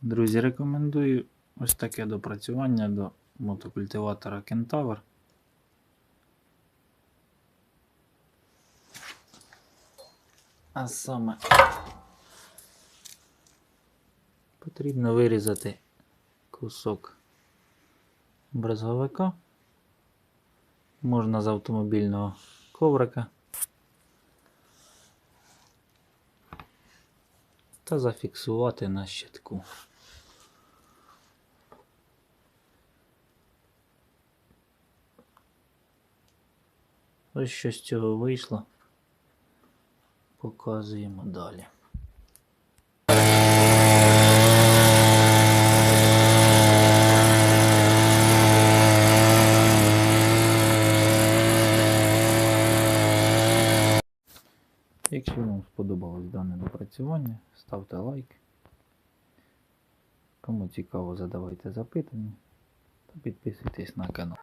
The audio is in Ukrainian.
Друзі, рекомендую ось таке допрацювання до мотокультиватора Кентавр. А саме потрібно вирізати кусок брезговика. Можна з автомобільного коврика. Та зафіксувати на щитку. Ось що з цього вийшло. Показуємо далі. Якщо вам сподобалось дане допрацювання, ставте лайк. Кому цікаво, задавайте запитання та підписуйтесь на канал.